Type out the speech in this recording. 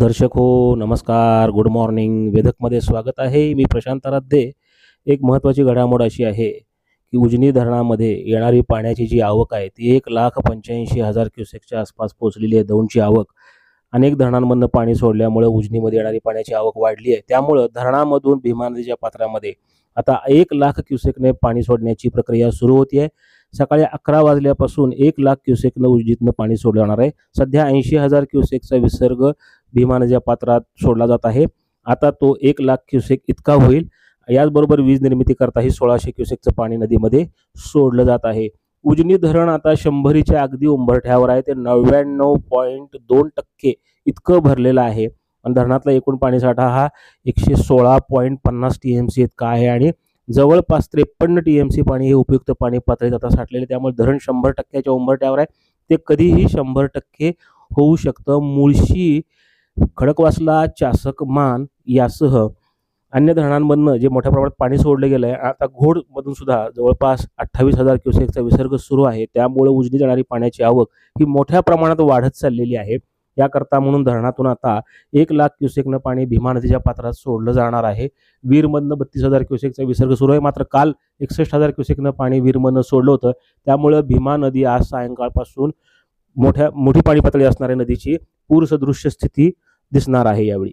दर्शक हो नमस्कार. गुड मॉर्निंग वेदकमध्ये स्वागत आहे. मी प्रशांत राध्ये एक महत्त्वाची घडामोड अशी आहे की उजनी धरणामध्ये येणारी पाण्याची जी आवक आहे ती एक लाख पंच्याऐंशी हजार क्युसेकच्या आसपास पोहोचलेली आहे दौंडची आवक. अनेक धरणांमधनं पाणी सोडल्यामुळे उजनीमध्ये येणारी पाण्याची आवक वाढली आहे. त्यामुळं धरणामधून भीमा नदीच्या पात्रामध्ये आता एक लाख क्युसेकने पाणी सोडण्याची प्रक्रिया सुरू होती आहे. सकाळी अकरा वाजल्यापासून एक लाख क्युसेकनं उजनीतनं पाणी सोडलं जाणार आहे. सध्या ऐंशी हजार क्युसेकचा विसर्ग भीमा पात्रात सोडला जात आहे आता तो एक लाख क्युसेक इतका होईल. याचबरोबर वीज निर्मिती करताही सोळाशे क्युसेकचं पाणी नदीमध्ये सोडलं जात आहे. उजनी धरण आता शंभरीच्या अगदी उंबरठ्यावर आहे. ते नव्याण्णव पॉईंट दोन टक्के इतकं भरलेलं आहे. आणि धरणातला एकूण पाणीसाठा हा एकशे सोळा पॉईंट पन्नास टी एम सी इतका आहे. आणि जवळपास त्रेपन्न टी एम सी पाणी हे उपयुक्त पाणी पातळीत आता साठलेले. त्यामुळे धरण शंभर टक्क्याच्या उंबरठ्यावर आहे. ते कधीही शंभर टक्के होऊ शकतं. मुळशी खडकवासला चासक मान यासह अन्य धरणांमधनं जे मोठ्या प्रमाणात पाणी सोडलं गेलं आहे आता घोडमधून सुद्धा जवळपास अठ्ठावीस हजार क्युसेकचा विसर्ग सुरू आहे. त्यामुळे उजनी जाणारी पाण्याची आवक ही मोठ्या प्रमाणात वाढत चाललेली आहे. याकरता म्हणून धरणातून आता एक लाख क्युसेकनं पाणी भीमा नदीच्या पात्रात सोडलं जाणार आहे. वीरमधनं बत्तीस हजार क्युसेकचा विसर्ग सुरू आहे. मात्र काल एकसष्ट हजार क्युसेकनं पाणी वीरमधनं सोडलं होतं. त्यामुळं भीमा नदी आज सायंकाळपासून मोठ्या मोठी पाणी पातळी असणाऱ्या नदीची पूरसदृश्य स्थिती दिसणार आहे यावेळी.